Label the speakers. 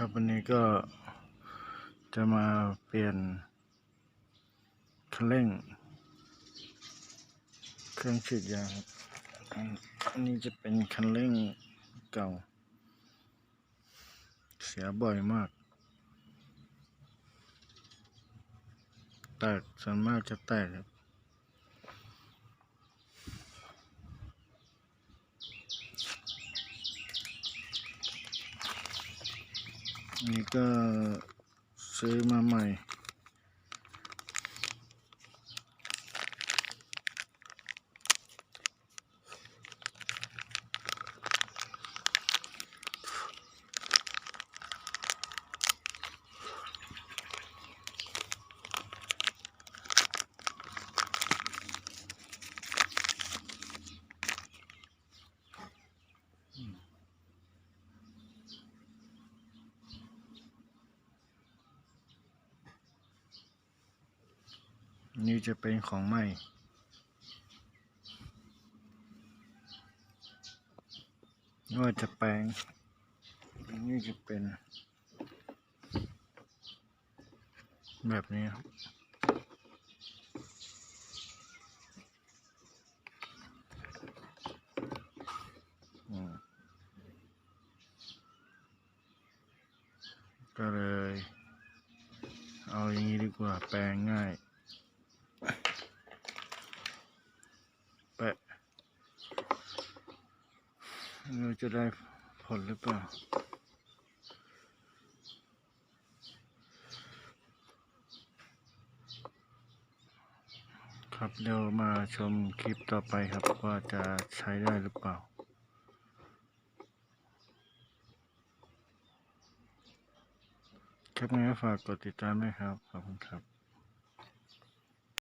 Speaker 1: ครับวันนี้ก็จะมาเปลี่ยนคันเร่ง เครื่องฉีดยาครับอันนนี้จะเป็นคันเร่งเก่า เสียบ่อยมาก แตกส่วนมากจะแตกครับ นี่ก็ซื้อมาใหม่ นี่จะเป็นของใหม่ไม่ ว่าจะแปลง นี่จะเป็น แบบนี้ครับอืมก็เลย เอาอย่างนี้ดีกว่าแปลงง่าย แปะ เราจะได้ผลหรือเปล่าครับเดี๋ยวมาชมคลิปต่อไปครับว่าจะใช้ได้หรือเปล่าครับงั้นฝากกดติดตามด้วยครับ ขอบคุณครับ